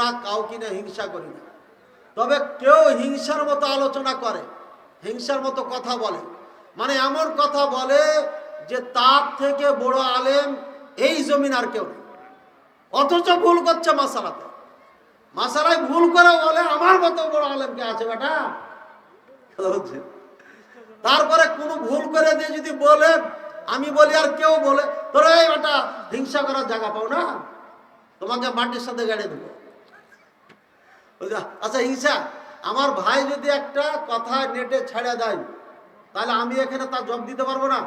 আমরা কাউকে না হিংসা করি না। তবে কেউ হিংসার মতো আলোচনা করে, হিংসার মতো কথা বলে। মানে এমন কথা বলে যে তার থেকে বড় আলেম এই জমিন আর কেউ অথচ ভুল করছে মাসালাতে। মাসালায় ভুল করে বলে আমার মতো বড় আলেম কে আছে বেটা। তারপরে কোনো ভুল করে দিয়ে যদি বলে, আমি বলি আর কেউ বলে, তোর হিংসা করার জায়গা পাও না। তোমাকে মাটির সাথে গাড়ি দেবো। আচ্ছা হিংসা, আমার ভাই যদি একটা কথা নেটে ছেড়ে দেয়, তাহলে আমি এখানে তার জব দিতে পারব না?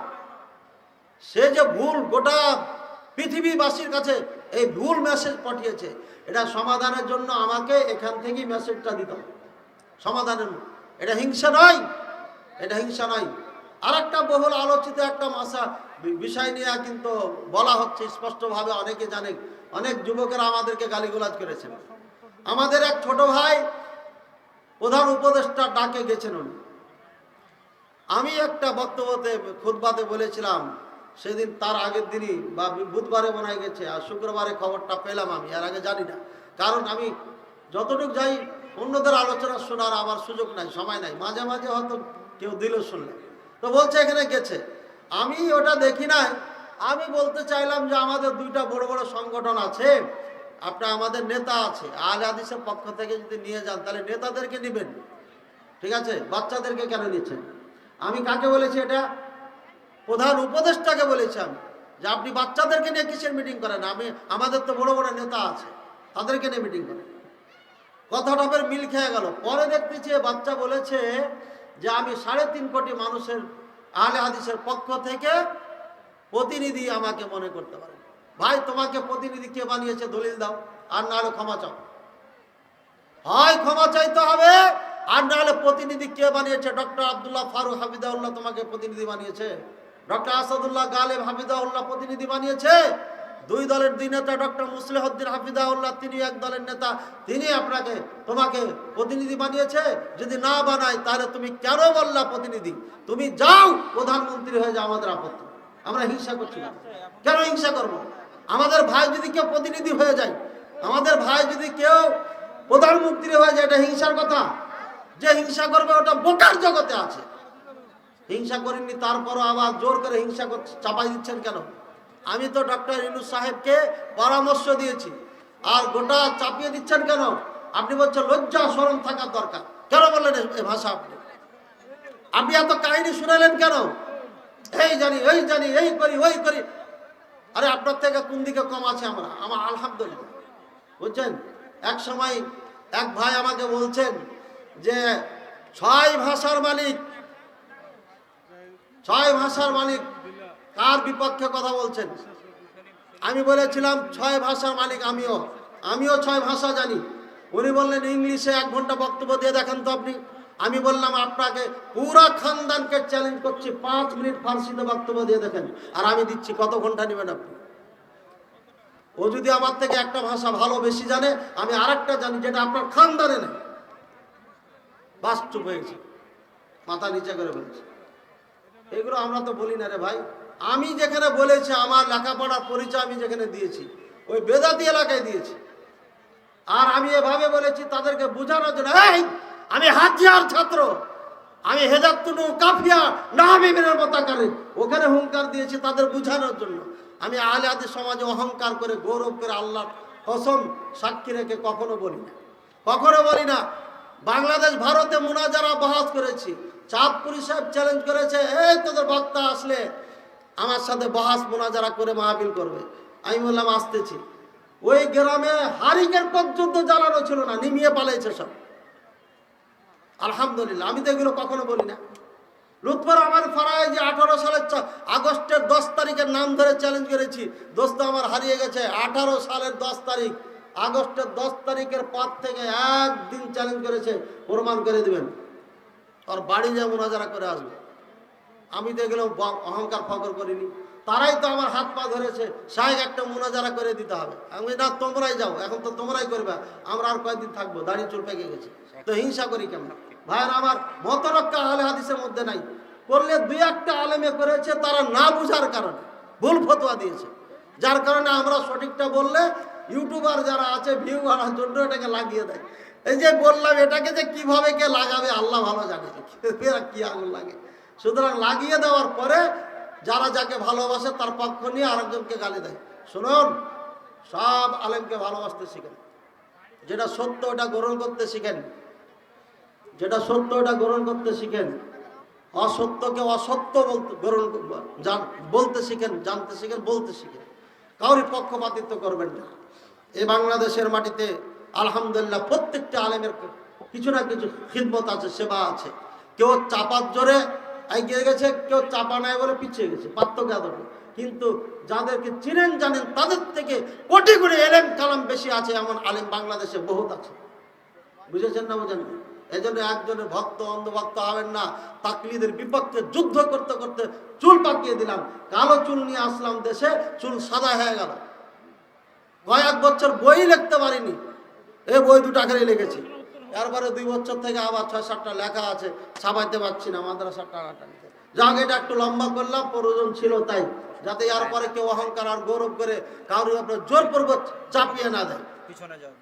সে যে ভুল গোটা পৃথিবীবাসীর কাছে এই ভুল মেসেজ পাঠিয়েছে, এটা সমাধানের জন্য আমাকে এখান থেকেই মেসেজটা দিতে হবে। সমাধানের এটা হিংসা নয়, এটা হিংসা নয়। আর একটা বহুল আলোচিত একটা মাসা বিষয় নিয়ে কিন্তু বলা হচ্ছে, স্পষ্টভাবে অনেকে জানে, অনেক যুবকেরা আমাদেরকে গালিগুলাজ করেছেন। আমাদের এক ছোট ভাই প্রধান উপদেষ্টা ডাকে গেছেন উনি। আমি একটা বক্তব্যতে খুদবাতে বলেছিলাম, সেদিন তার আগের দিনই বা বুধবারে মনে গেছে, আর শুক্রবারে খবরটা পেলাম আমি আর আগে জানি না। কারণ আমি যতটুকু যাই, অন্যদের আলোচনা শোনার আমার সুযোগ নাই, সময় নাই। মাঝে মাঝে হয়তো কেউ দিল শুনলে। তো বলছে, এখানে গেছে। আমি ওটা দেখি নাই। আমি বলতে চাইলাম যে আমাদের দুইটা বড় বড় সংগঠন আছে আপনার আমাদের নেতা আছে, আল হাদিসের পক্ষ থেকে যদি নিয়ে যান, তাহলে নেতাদেরকে নেবেন। ঠিক আছে? বাচ্চাদেরকে কেন নিচ্ছেন? আমি কাকে বলেছি এটা? প্রধান উপদেষ্টাকে বলেছি আমি, যে আপনি বাচ্চাদেরকে নিয়ে কিসের মিটিং করেন? আমি, আমাদের তো বড় বড় নেতা আছে, তাদেরকে নিয়ে মিটিং করেন। কথাটা ফের মিল খেয়ে গেল। পরে দেখতেছি বাচ্চা বলেছে যে আমি সাড়ে তিন কোটি মানুষের আহলে হাদিসের পক্ষ থেকে প্রতিনিধি আমাকে মনে করতে পারে ভাই, তোমাকে প্রতিনিধি কে বানিয়েছে? দলিল দাও। আর না হলে ক্ষমা চাও। হয় ক্ষমা চাইতে হবে, আর না হলে প্রতিনিধি কে বানিয়েছে? ডক্টর আব্দুল্লাহ ফারুক হাফিদাউল্লাহ তোমাকে প্রতিনিধি বানিয়েছে। ডক্টর আসাদুল্লাহ গালেব হাফিদাউল্লাহ প্রতিনিধি বানিয়েছে। দুই দলের দুই নেতা, ডক্টর মুসলিহদ্দিন হাফিদাউল্লাহ তিনি এক দলের নেতা, তিনি আপনাকে, তোমাকে প্রতিনিধি বানিয়েছে। যদি না বানায়, তাহলে তুমি কেন বললা প্রতিনিধি? তুমি যাও, প্রধানমন্ত্রী হয়ে যাও আমাদের আপত্তি। আমরা হিংসা করছি কেন হিংসা করব? আমাদের ভাই যদি কেউ প্রতিনিধি হয়ে যায়, আমাদের ভাই যদি কেউ প্রধানমন্ত্রী হয়ে যায়, এটা হিংসার কথা। যে হিংসা করবে ওটা বোকার জগতে আছে। হিংসা করেননি তারপরও আবার জোর করে হিংসা চাপাই দিচ্ছেন কেন? আমি তো ডক্টর ইনুস সাহেবকে পরামর্শ দিয়েছি, আর গোটা চাপিয়ে দিচ্ছেন কেন? আপনি বলছেন লজ্জা স্মরণ থাকার দরকার। কেন বললেন এ- এ ভাষা আপনি? আপনি এত কাহিনী শুনালেন কেন? এই জানি এই জানি, এই করি, ওই করি। আরে আপনার থেকে কোন দিকে কম আছে আমরা? আমার আলহামদুলিল্লাহ। বুঝছেন? এক সময় এক ভাই আমাকে বলছেন যে, ছয় ভাষার মালিক, ছয় ভাষার মালিক কার বিপক্ষে কথা বলছেন? আমি বলেছিলাম, ছয় ভাষার মালিক আমিও। আমিও ছয় ভাষা জানি। উনি বললেন, ইংলিশে এক ঘণ্টা বক্তব্য দিয়ে দেখেন তো আপনি। আমি বললাম, আপনাকে পুরা খানদানকে চ্যালেঞ্জ করছি, পাঁচ মিনিট ফার্সিতে বক্তব্য দিয়ে দেখেন। আর আমি দিচ্ছি, কত ঘণ্টা নেবেন আপনি? ও যদি আমার থেকে একটা ভাষা ভালো বেশি জানে, আমি আরেকটা জানি, যেটা আপনার খানদানে নেই। বাস চুপ হয়েছে মাথা নিচে করে বলছে। এগুলো আমরা তো বলি না রে ভাই। আমি যেখানে বলেছি, আমার লেখাপড়ার পরিচয় আমি যেখানে দিয়েছি, ওই বেদাতি এলাকায় দিয়েছি। আর আমি এভাবে বলেছি, তাদেরকে বোঝানোর জন্য আমি হাজিয়ার ছাত্র, আমি হেজাতুনু কাফিয়া নাহাবিবিনের মতাকারে ওখানে হুঙ্কার দিয়েছি তাদের বোঝানোর জন্য। আমি আলে আদি সমাজে অহংকার করে গৌরব করে আল্লাহ কসম সাক্ষী রেখে কখনো বলি না। কখনো বলি না, বাংলাদেশ, ভারতে মুনাজারা বহাস করেছি। চাঁদপুরি সাহেব চ্যালেঞ্জ করেছে, এই তোদের বক্তা আসলে আমার সাথে বহাস, মোনাজারা করে মাহবিল করবে। আমি বললাম, আসতেছি। ওই গ্রামে হারিকেন পর্যন্ত জ্বালানো ছিল না, নিমিয়ে পালাইছে সব। আলহামদুলিল্লাহ, আমি তো এগুলো কখনো বলি না। লুৎফর আমার ফারায় যে আঠারো সালের আগস্টের দশ তারিখের নাম ধরে চ্যালেঞ্জ করেছি। দোস্ত আমার হারিয়ে গেছে আঠারো সালের দশ তারিখ। আগস্টের দশ তারিখের পর থেকে একদিন চ্যালেঞ্জ করেছে, প্রমাণ করে দিবেন। আর বাড়ি যা মোনাজারা করে আসবে। আমি তো এগুলো অহংকার ফকর করিনি। তারাই তো আমার হাত পা ধরেছে, সাহেব একটা মোনাজারা করে দিতে হবে। আমি না, তোমরাই যাও, এখন তো তোমরাই করবে। আমরা আর কয়েকদিন থাকব? দাড়ি চুল পেকে গেছে। তো হিংসা করি কেমন? ভাইয়ের আমার মতরক্কা আলে হাদিসের মধ্যে নাই। করলে দুই একটা আলেমে করেছে, তারা না বুঝার কারণে ভুল ফতোয়া দিয়েছে। যার কারণে আমরা সঠিকটা বললে ইউটিউবার যারা আছে ভিউ বাড়ার জন্য এটাকে লাগিয়ে দেয়। এই যে বললাম, এটাকে যে কীভাবে কে লাগাবে, আল্লাহ ভালো জানে। কি আগুন লাগে? সুতরাং লাগিয়ে দেওয়ার পরে যারা যাকে ভালোবাসে, তার পক্ষ নিয়ে আরেকজনকে গালি দেয়। শুনুন, সব আলেমকে ভালোবাসতে শিখেন। যেটা সত্য, ওটা গ্রহণ করতে শিখেন। যেটা সত্য ওটা গ্রহণ করতে শিখেন। অসত্যকে অসত্য বলতে গ্রহণ বলতে শিখেন, জানতে শিখেন, বলতে শিখেন। কাউরি পক্ষপাতিত্ব করবেন না। এই বাংলাদেশের মাটিতে আলহামদুলিল্লাহ প্রত্যেকটা আলেমের কিছু না কিছু খিদমত আছে, সেবা আছে। কেউ চাপার জোরে এগিয়ে গেছে, কেউ চাপা নাই বলে পিছিয়ে গেছে, পার্থক্য এতটুকু। কিন্তু যাদেরকে চিনেন, জানেন, তাদের থেকে কোটি কোটি এলেম কালাম বেশি আছে, এমন আলেম বাংলাদেশে বহুত আছে। বুঝেছেন না বুঝেন না? এই জন্য একজনের ভক্ত, অন্ধভক্ত হবেন না। তাকলিদের বিপক্ষে যুদ্ধ করতে করতে চুল পাকিয়ে দিলাম। কালো চুল নিয়ে আসলাম দেশে, চুল সাদা হয়ে গেল। কয়েক বছর বই লিখতে পারিনি। এই বই দুটো আকারে লিখেছি। তারপরে দুই বছর থেকে আবার ছয় সাতটা লেখা আছে। ছাপাইতে পারছি না মাদ্রাসার টাকাটা নিতে যাক, এটা একটু লম্বা করলাম, প্রয়োজন ছিল তাই। যাতে এর পরে কেউ অহংকার আর গৌরব করে কারোর জোর পূর্বক চাপিয়ে না দেয়। পিছনে যাও।